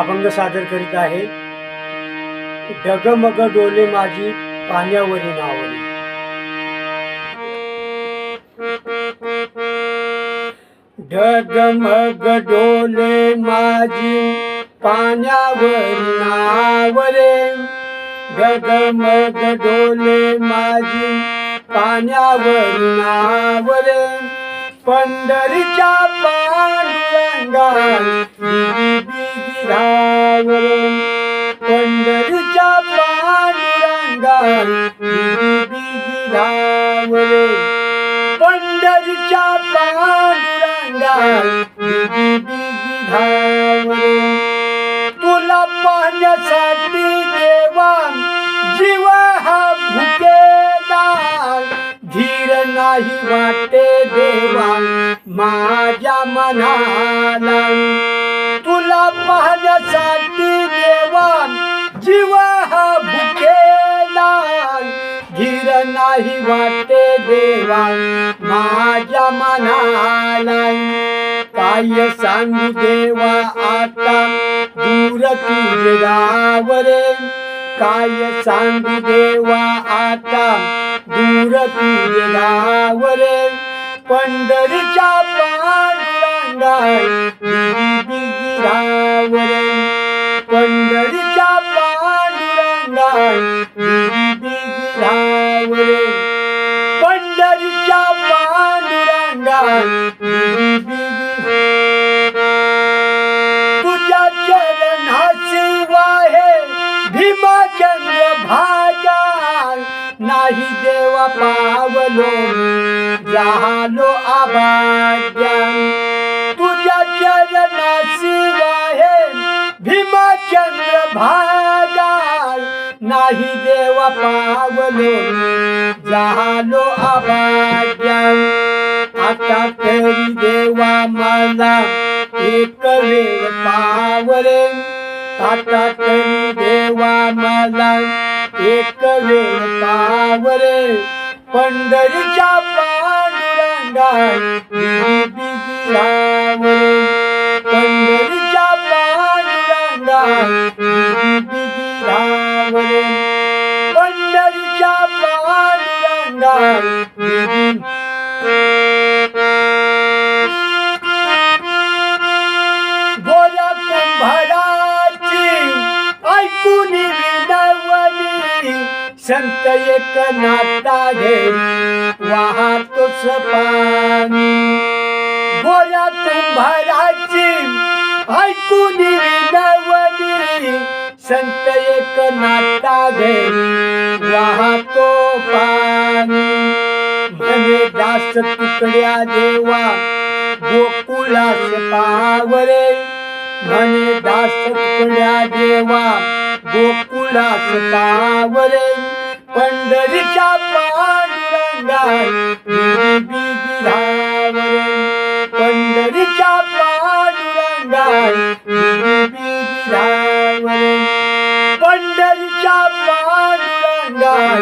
अभंग सादर करीत आहे. डगमग डोले माझी पाण्यावरी नावरी डगमग डोले माझी पाण्यावरी नावरे डगमग डोले माझी पाण्यावरी नावरे पंढरीच्या पांडुरंगात बिगी पंढरीच्या पांडुरंगात बिगी पंढरीच्या पांडुरंगात बिगी तुला पाहण्यासाठी देवा जीव हा भुकेला धीर नाही वाटे देवा माझ्या मनाला. तुला पाहण्यासाठी देवान जीव हा भुकेला धीर नाही वाटे देवा माझ्या मनाला. काय सांगू देवा आता दूर तुझे गावरे. काय सांगू देवा आता दूर तुझे गावरे. पंढरीच्या पांडुरंगाय बिगी बिगी पंढरीच्या पांडुरंगा बिगी पंढरीच्या पांडुरंगा तुझ्या चरणाची वाहे भीमचंद्र भागा नाही देवा पावलो झालो आभाग्या नाही देव पावलो झालो अभाग्या आता तरी देवा मला एक वेळ पावले. आता तरी देवा मला एक वेळ पावले. पंढरीच्या पांडुरंगा बिगी बिगी पंढरीच्या पांडुरंगा बिगी पांडुरंगाय कुंभाराची ऐकून विनवणी. संत एक नाता घे वाहतोच पाणी. गोऱ्या कुंभाराची ऐकून विनवली संत एक नाता घे वाहतो पाणी. म्हणे तुकड्या देवा गोकुलास पावरे म्हणे दास तुकड्या देवा गोकुलास पावरे पंढरीच्या पांडुरंगाय बिगी पंढरीच्या पांडुरंगाय बिगी पंढरीच्या पांडुरंगाय